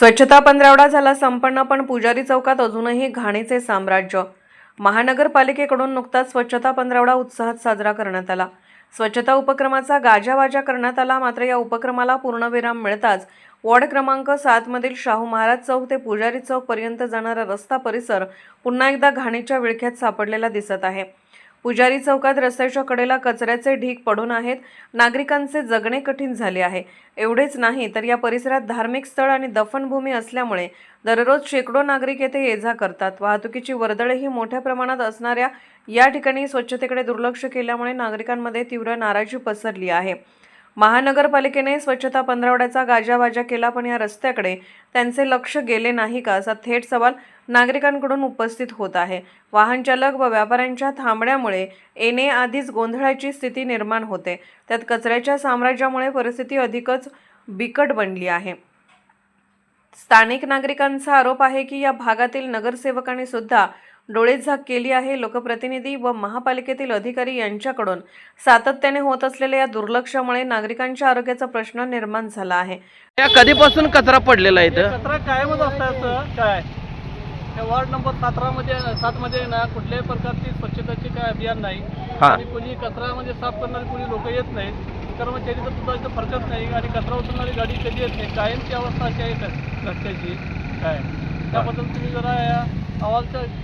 स्वच्छता पंधरावडा झाला संपन्न पण पुजारी चौकात अजूनही घाणीचे साम्राज्य. महानगरपालिकेकडून नुकताच स्वच्छता पंधरावडा उत्साहात साजरा करण्यात आला. स्वच्छता उपक्रमाचा गाजावाजा करण्यात आला मात्र या उपक्रमाला पूर्णविराम मिळताच वॉर्ड क्रमांक सातमधील शाहू महाराज चौक ते पुजारी चौकपर्यंत जाणारा रस्ता परिसर पुन्हा एकदा घाणीच्या विळख्यात सापडलेला दिसत आहे. पुजारी चौकात रस्त्याच्या कडेला कचऱ्याचे ढीग पडून आहेत. नागरिकांचे जगणे कठीण झाले आहे. एवढेच नाही तर या परिसरात धार्मिक स्थळ आणि दफनभूमी असल्यामुळे दररोज शेकडो नागरिक येथे ये जा करतात. वाहतुकीची वर्दळही मोठ्या प्रमाणात असणाऱ्या या ठिकाणी स्वच्छतेकडे दुर्लक्ष केल्यामुळे नागरिकांमध्ये तीव्र नाराजी पसरली आहे. महानगरपालिकेने स्वच्छता पंधरवड्याचा गाजावाजा केला पण या रस्त्याकडे त्यांचे लक्ष गेले नाही का असा थेट सवाल नागरिकांकडून उपस्थित होत आहे. वाहन चालक व व्यापाऱ्यांच्या थांबण्यामुळे येणे आधीच गोंधळाची स्थिती निर्माण होते. त्यात कचऱ्याच्या साम्राज्यामुळे परिस्थिती अधिकच बिकट बनली आहे. स्थानिक नागरिकांचा आरोप आहे की या भागातील नगरसेवकांनी सुद्धा डोळेझाक केली आहे लोकप्रतिनिधी व महापालिकेतील अधिकारी यांच्याकडून. सातत्याने होत असलेल्या या दुर्लक्षामुळे नागरिकांच्या आरोग्याचा प्रश्न निर्माण झाला आहे. या कधीपासून कचरा पडलेला आहे कचरा कायमच असतायचं काय? वार्ड नंबर सतरामध्ये सातमध्ये ना कुठल्याही प्रकारची स्वच्छतेचे काय अभियान नाही. हा. आणि कोणी कचरा म्हणजे साफ करणारे कोणी लोक येत नाहीत. कर्मचारी तर सुद्धा इथं फरकत नाही आणि कचरा उचलणारी गाडी कधी येत नाही? कायमची अवस्था अशी आहे क- रस्त्याची. काय? त्याबद्दल तुम्ही जरा या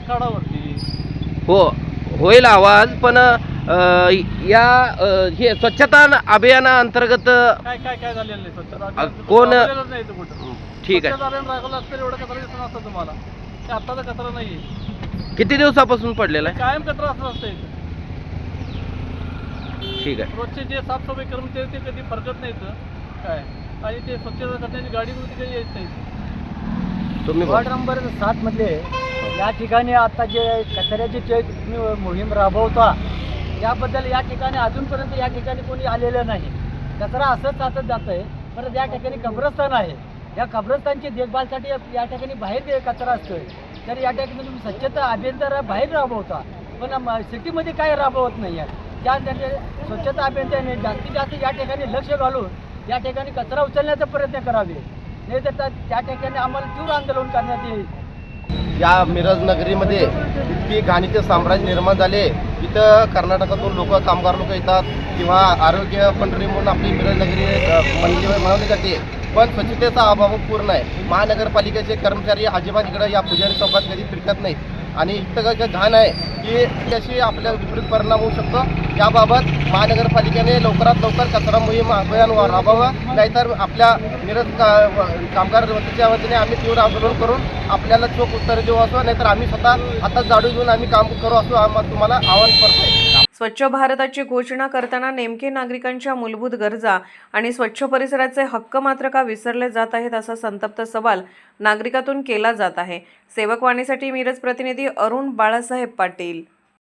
काढावरती. हो होईल आवाज पण या हे स्वच्छता अभियानाअंतर्गत काय काय काय झालेलं नाही स्वच्छता अभियान? कोण- नाही ठीक आहे. अभियान एवढा कचरा तुम्हाला. ते आत्ताचा कचरा नाही किती दिवसापासून पडलेला आहे? कायम कचरा असं असतं ठीक आहे. रोजचे जे साफसफाई कर्मचारी ते कधी फरकत नाहीत काय? आणि ते स्वच्छता करण्याची गाडी काही येत नाही तुम्ही वॉर्ड. नंबर सात मधले या ठिकाणी आता जे कचऱ्याची जे तुम्ही मोहीम राबवता याबद्दल या ठिकाणी अजूनपर्यंत या ठिकाणी कोणी आलेलं नाही. कचरा असंच असत जात आहे परत या ठिकाणी कब्रस्तान आहे. या कब्रस्तानची देखभालसाठी या- ठिकाणी बाहेर कचरा असतोय तर या ठिकाणी तुम्ही स्वच्छता अभियंता बाहेर राबवता. पण सिटीमध्ये काय राबवत नाही आहे? त्या त्यांचे स्वच्छता अभियंत्याने जास्तीत जास्त या ठिकाणी लक्ष घालून या ठिकाणी कचरा उचलण्याचा प्रयत्न करावे. नाही तर त्या- त्या ठिकाणी आम्हाला तीव्र आंदोलन करण्यात येईल. या मिरज नगरीमध्ये इतकी घाणीचे साम्राज्य निर्माण झाले. इथं कर्नाटकातून लोक कामगार लोक येतात किंवा आरोग्य पंढरी म्हणून आपली मिरज नगरी अ, म्हणजे जाते. पण स्वच्छतेचा अभाव पूर्ण आहे. महानगरपालिकेचे कर्मचारी अजिबात इकडं या पुजारी चौकात कधी फिरकत नाहीत. आणि इतकं जे घाण आहे की त्याशी आपल्या विपरीत परिणाम होऊ शकतो? याबाबत महानगरपालिकेने लवकरात लवकर कचरा मोहीम अभियान राबवावं. नाहीतर आपल्या निरज का- कामगार वतीच्या वतीने आम्ही तीव्र आंदोलन करून आपल्याला चोख उत्तर देऊ असो. नाहीतर आम्ही स्वतः आता जाडू घेऊन आम्ही काम करू असो. आम्हाला तुम्हाला आवाहन करतो स्वच्छ भारताची घोषणा करताना नेमके नागरिकांच्या मूलभूत गरजा आणि स्वच्छ परिसराचे हक्क मात्र का विसरले जात आहेत असा संतप्त सवाल नागरिकातून केला जात आहे. सेवकवाणीसाठी मिरज प्रतिनिधी अरुण बाळासाहेब पाटील.